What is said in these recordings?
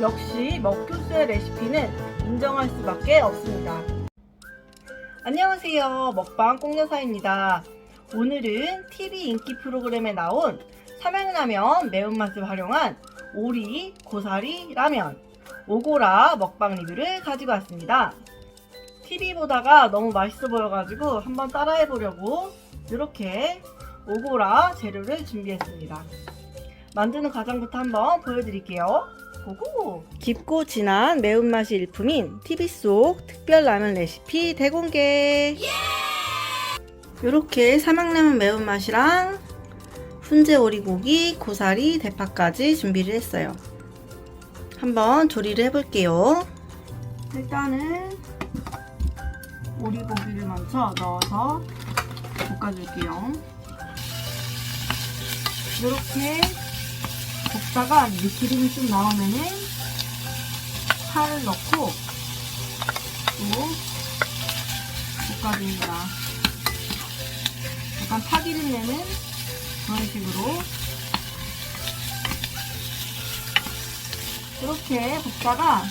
역시 먹교수의 레시피는 인정할 수밖에 없습니다. 안녕하세요. 먹방 꽁여사입니다. 오늘은 TV 인기 프로그램에 나온 삼양라면 매운맛을 활용한 오리 고사리 라면 오고라 먹방 리뷰를 가지고 왔습니다. TV 보다가 너무 맛있어 보여가지고 한번 따라해 보려고 이렇게 오고라 재료를 준비했습니다. 만드는 과정부터 한번 보여드릴게요. 고고! 깊고 진한 매운맛이 일품인 TV 속 특별 라면 레시피 대공개! 이렇게 삼양라면 매운맛이랑 훈제 오리고기, 고사리, 대파까지 준비를 했어요. 한번 조리를 해볼게요. 일단은 오리고기를 먼저 넣어서 볶아줄게요. 이렇게 볶다가 이제 기름이 좀 나오면은 파를 넣고 또 볶아줍니다. 약간 파기름 내는 그런 식으로 이렇게 볶다가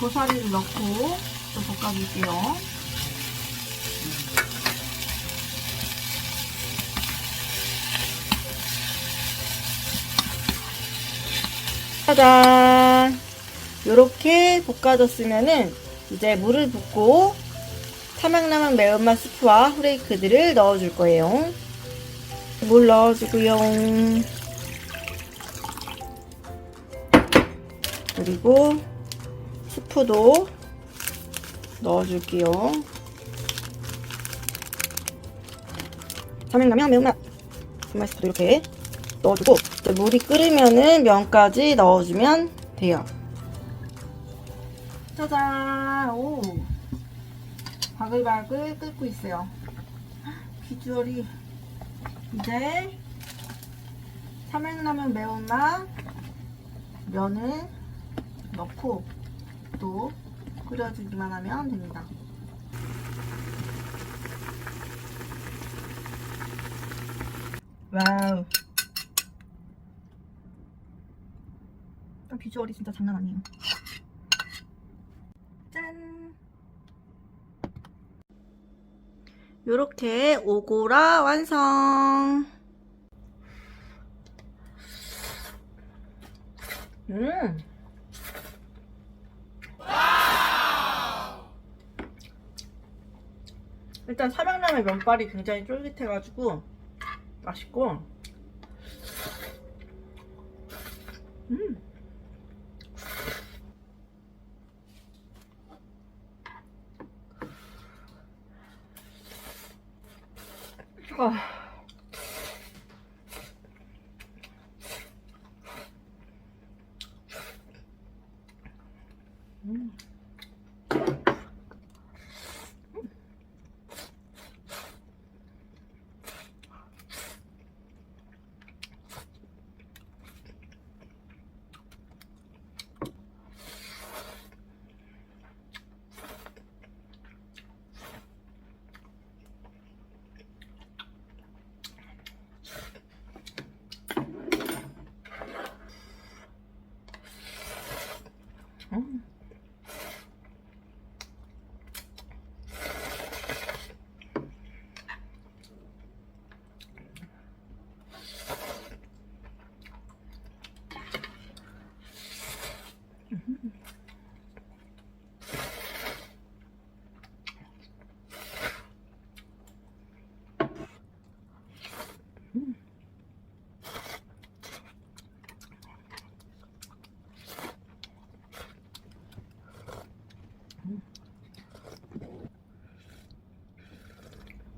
고사리를 넣고 또 볶아줄게요. 짜잔! 이렇게 볶아줬으면은 이제 물을 붓고 삼양라면 매운맛 스프와 후레이크들을 넣어줄 거예요. 물 넣어주고요. 그리고 스프도 넣어줄게요. 삼양라면 매운맛 매운맛 스프도 이렇게 넣어주고 물이 끓으면은 면까지 넣어주면 돼요. 짜잔! 오! 바글바글 끓고 있어요. 비주얼이 이제 삼양라면 매운맛 면을 넣고 또 끓여주기만 하면 됩니다. 와우. 일단 비주얼이 진짜 장난 아니에요. 짠. 요렇게 오고라 완성. 음. 일단 삼양라면 면발이 굉장히 쫄깃해가지고 맛있고 음. 아. 음. 음.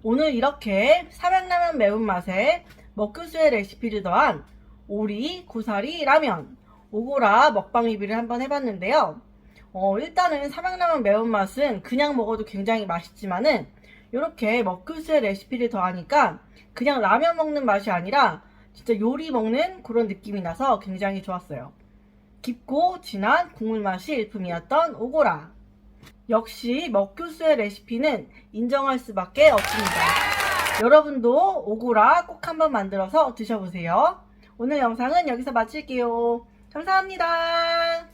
오늘 이렇게 삼양라면 매운맛에 먹교수의 레시피를 더한 오리, 고사리, 라면, 오고라 먹방 리뷰를 한번 해봤는데요. 어, 일단은 삼양라면 매운맛은 그냥 먹어도 굉장히 맛있지만은 이렇게 먹교수의 레시피를 더하니까 그냥 라면 먹는 맛이 아니라 진짜 요리 먹는 그런 느낌이 나서 굉장히 좋았어요. 깊고 진한 국물 맛이 일품이었던 오고라. 역시 먹교수의 레시피는 인정할 수밖에 없습니다. 여러분도 오고라 꼭 한번 만들어서 드셔보세요. 오늘 영상은 여기서 마칠게요. 감사합니다.